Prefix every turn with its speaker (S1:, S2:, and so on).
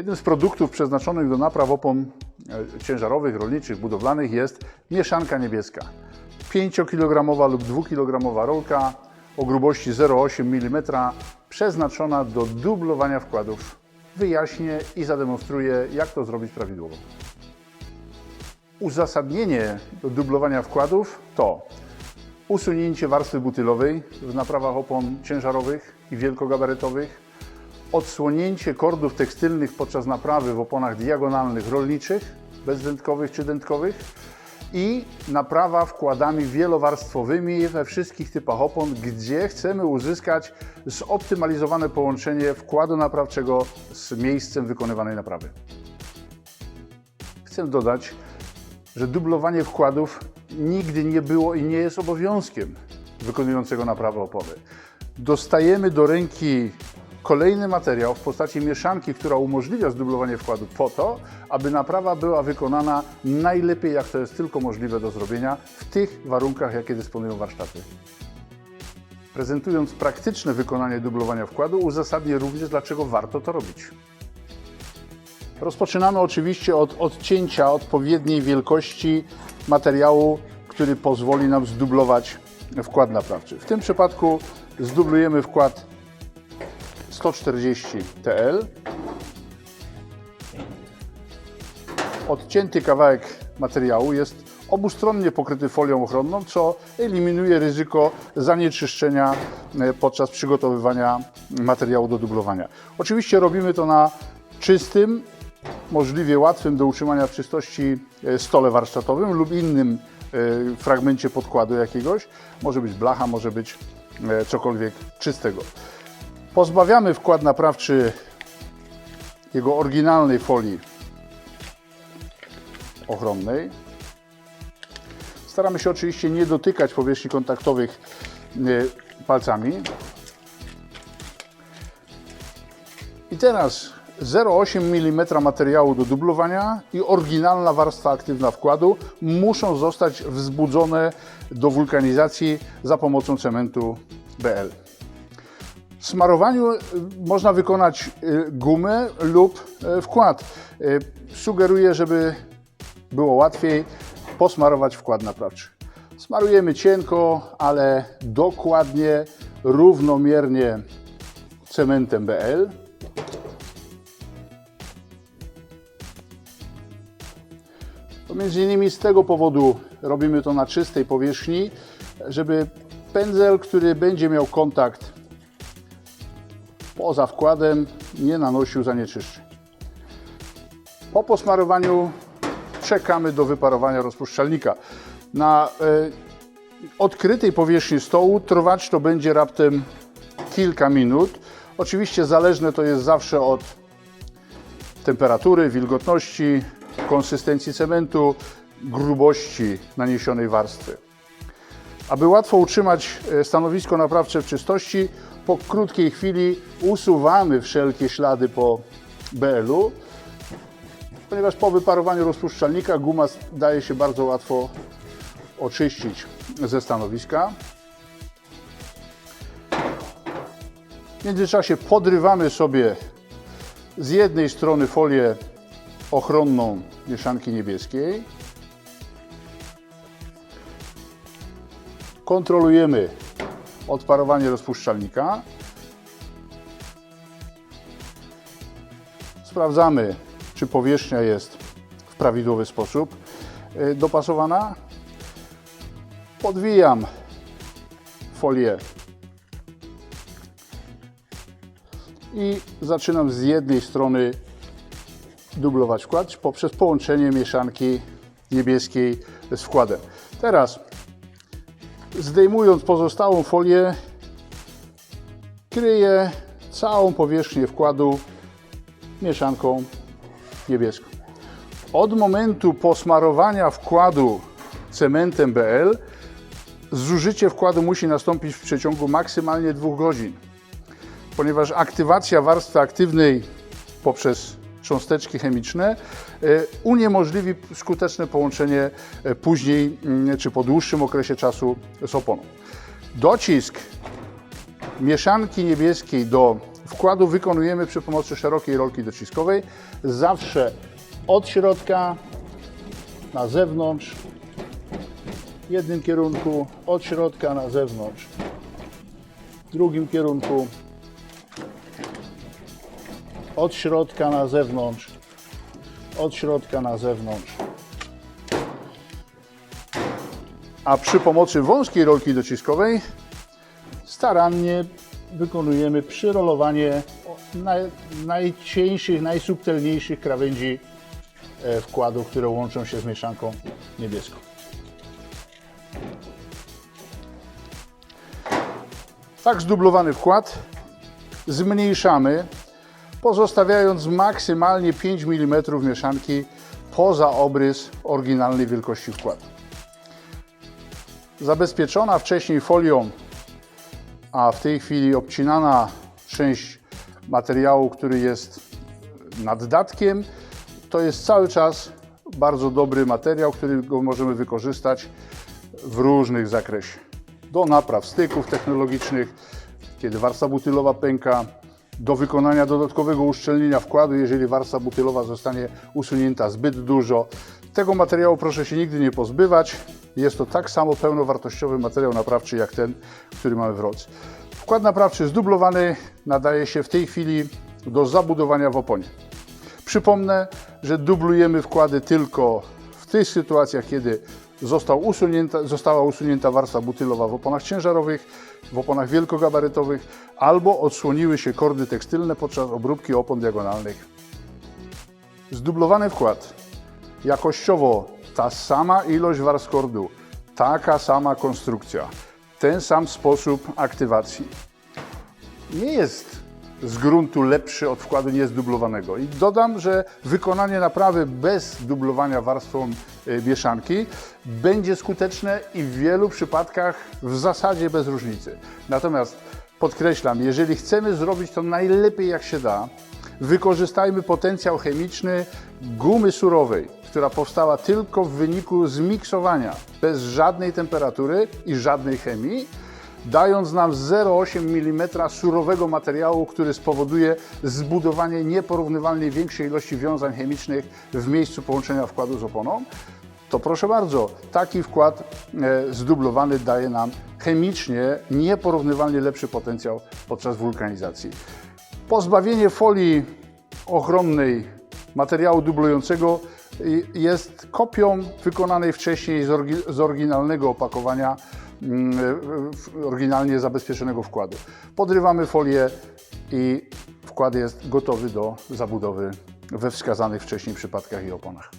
S1: Jednym z produktów przeznaczonych do napraw opon e, ciężarowych, rolniczych, budowlanych jest mieszanka niebieska. 5-kg lub 2-kg rolka o grubości 0,8 mm przeznaczona do dublowania wkładów. Wyjaśnię i zademonstruję, jak to zrobić prawidłowo. Uzasadnienie do dublowania wkładów to usunięcie warstwy butylowej w naprawach opon ciężarowych i wielkogabarytowych, odsłonięcie kordów tekstylnych podczas naprawy w oponach diagonalnych rolniczych, bezdętkowych czy dętkowych i naprawa wkładami wielowarstwowymi we wszystkich typach opon, gdzie chcemy uzyskać zoptymalizowane połączenie wkładu naprawczego z miejscem wykonywanej naprawy. Chcę dodać, że dublowanie wkładów nigdy nie było i nie jest obowiązkiem wykonującego naprawę opony. Dostajemy do ręki kolejny materiał w postaci mieszanki, która umożliwia zdublowanie wkładu po to, aby naprawa była wykonana najlepiej jak to jest tylko możliwe do zrobienia w tych warunkach, jakie dysponują warsztaty. Prezentując praktyczne wykonanie dublowania wkładu, uzasadnię również, dlaczego warto to robić. Rozpoczynamy oczywiście od odcięcia odpowiedniej wielkości materiału, który pozwoli nam zdublować wkład naprawczy. W tym przypadku zdublujemy wkład 140 TL. Odcięty kawałek materiału jest obustronnie pokryty folią ochronną, co eliminuje ryzyko zanieczyszczenia e, podczas przygotowywania materiału do dublowania. Oczywiście robimy to na czystym, możliwie łatwym do utrzymania w czystości e, stole warsztatowym lub innym e, fragmencie podkładu jakiegoś. Może być blacha, może być cokolwiek czystego. Pozbawiamy wkład naprawczy jego oryginalnej folii ochronnej. Staramy się oczywiście nie dotykać powierzchni kontaktowych e, palcami. I teraz 0,8 mm materiału do dublowania i oryginalna warstwa aktywna wkładu muszą zostać wzbudzone do wulkanizacji za pomocą cementu BL. W smarowaniu y, można wykonać y, gumę lub y, wkład. Sugeruję, żeby było łatwiej posmarować wkład naprawczy. Smarujemy cienko, ale dokładnie, równomiernie cementem BL. Między innymi z tego powodu robimy to na czystej powierzchni, żeby pędzel, który będzie miał kontakt poza wkładem, nie nanosił zanieczyszczeń. Po posmarowaniu czekamy do wyparowania rozpuszczalnika. Na e, odkrytej powierzchni stołu trwać to będzie raptem kilka minut. Oczywiście zależne to jest zawsze od temperatury, wilgotności, konsystencji cementu, grubości naniesionej warstwy. Aby łatwo utrzymać e, stanowisko naprawcze w czystości, po krótkiej chwili usuwamy wszelkie ślady po BL-u, ponieważ po wyparowaniu rozpuszczalnika guma daje się bardzo łatwo oczyścić ze stanowiska. W międzyczasie podrywamy sobie z jednej strony folię ochronną mieszanki niebieskiej. Kontrolujemy odparowanie rozpuszczalnika. Sprawdzamy, czy powierzchnia jest w prawidłowy sposób y, dopasowana. Podwijam folię i zaczynam z jednej strony dublować wkład poprzez połączenie mieszanki niebieskiej z wkładem. Teraz zdejmując pozostałą folię kryję całą powierzchnię wkładu mieszanką niebieską. Od momentu posmarowania wkładu cementem BL zużycie wkładu musi nastąpić w przeciągu maksymalnie dwóch godzin ponieważ aktywacja warstwy aktywnej poprzez cząsteczki chemiczne e, uniemożliwi skuteczne połączenie e, później mm, czy po dłuższym okresie czasu z oponą. Docisk mieszanki niebieskiej do wkładu wykonujemy przy pomocy szerokiej rolki dociskowej. Zawsze od środka na zewnątrz, w jednym kierunku, od środka na zewnątrz, w drugim kierunku, od środka na zewnątrz, od środka na zewnątrz. A przy pomocy wąskiej rolki dociskowej starannie wykonujemy przyrolowanie naj, najcieńszych, najsubtelniejszych krawędzi e, wkładu, które łączą się z mieszanką niebieską. Tak zdublowany wkład zmniejszamy, pozostawiając maksymalnie 5 mm mieszanki poza obrys oryginalnej wielkości wkładu. Zabezpieczona wcześniej folią, a w tej chwili obcinana część materiału, który jest naddatkiem, to jest cały czas bardzo dobry materiał, którego możemy wykorzystać w różnych zakresie. Do napraw styków technologicznych, kiedy warstwa butylowa pęka, do wykonania dodatkowego uszczelnienia wkładu, jeżeli warstwa butylowa zostanie usunięta zbyt dużo. Tego materiału proszę się nigdy nie pozbywać. Jest to tak samo pełnowartościowy materiał naprawczy jak ten, który mamy w ROC. Wkład naprawczy zdublowany nadaje się w tej chwili do zabudowania w oponie. Przypomnę, że dublujemy wkłady tylko w tych sytuacjach, kiedy został usunięta, została usunięta warstwa butylowa w oponach ciężarowych, w oponach wielkogabarytowych albo odsłoniły się kordy tekstylne podczas obróbki opon diagonalnych. Zdublowany wkład. Jakościowo ta sama ilość warstw kordu, taka sama konstrukcja, ten sam sposób aktywacji nie jest z gruntu lepszy od wkładu niezdublowanego. I dodam, że wykonanie naprawy bez dublowania warstwą mieszanki będzie skuteczne i w wielu przypadkach w zasadzie bez różnicy. Natomiast podkreślam, jeżeli chcemy zrobić to najlepiej jak się da, wykorzystajmy potencjał chemiczny gumy surowej, która powstała tylko w wyniku zmiksowania bez żadnej temperatury i żadnej chemii dając nam 0,8 mm surowego materiału, który spowoduje zbudowanie nieporównywalnie większej ilości wiązań chemicznych w miejscu połączenia wkładu z oponą, to proszę bardzo, taki wkład e, zdublowany daje nam chemicznie nieporównywalnie lepszy potencjał podczas wulkanizacji. Pozbawienie folii ochronnej materiału dublującego i- jest kopią wykonanej wcześniej z, oryginalnego opakowania, oryginalnie zabezpieczonego wkładu. Podrywamy folię i wkład jest gotowy do zabudowy we wskazanych wcześniej przypadkach i oponach.